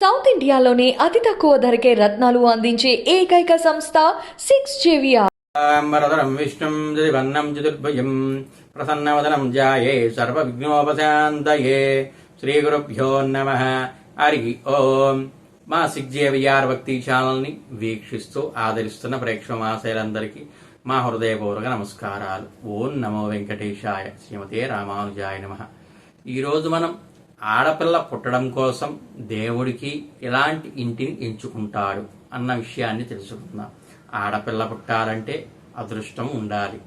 South ఇండియాలోనే అతి తక్కువ ధరకే రత్నాలు అందించే ఏకైక సంస్థ సిక్స్ జేవిఆర్. వరదరం విష్ణుం జదివన్నం చతుర్భుజం ప్రసన్నవదనం జాయే సర్వవిఘ్నోపశాంతయే. శ్రీ గురుభ్యో నమ. హరి ఓం. మా సిగ్జేవిఆర్ భక్తి ఛానల్ని వీక్షిస్తూ ఆదరిస్తున్న ప్రేక్షక మాసేలందరికీ మా హృదయపూర్వక నమస్కారాలు. ఓం నమో వెంకటేశాయ శ్రీమతే రామానుజాయ నమ. ఈరోజు మనం ఆడపిల్ల పుట్టడం కోసం దేవుడికి ఇలాంటి ఇంటిని ఎంచుకుంటాడు అన్న విషయాన్ని తెలుసుకుందాం. ఆడపిల్ల పుట్టాలంటే అదృష్టం ఉండాలి.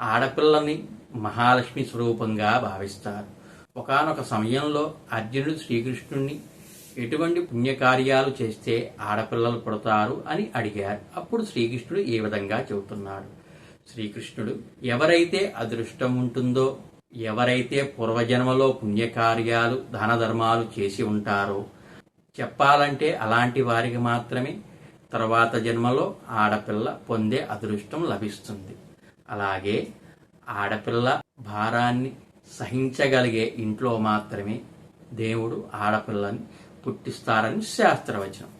ఆడపిల్లని మహాలక్ష్మి స్వరూపంగా భావిస్తారు. ఒకానొక సమయంలో అర్జునుడు శ్రీకృష్ణుణ్ణి ఎటువంటి పుణ్యకార్యాలు చేస్తే ఆడపిల్లలు పుడతారు అని అడిగారు. అప్పుడు శ్రీకృష్ణుడు ఈ విధంగా చెబుతున్నాడు. శ్రీకృష్ణుడు ఎవరైతే అదృష్టం ఉంటుందో ఎవరైతే పూర్వజన్మలో పుణ్యకార్యాలు ధనధర్మాలు చేసి ఉంటారో చెప్పాలంటే అలాంటి వారికి మాత్రమే తర్వాత జన్మలో ఆడపిల్ల పొందే అదృష్టం లభిస్తుంది. అలాగే ఆడపిల్ల భారాన్ని సహించగలిగే ఇంట్లో మాత్రమే దేవుడు ఆడపిల్లని పుట్టిస్తారని శాస్త్రవచనం.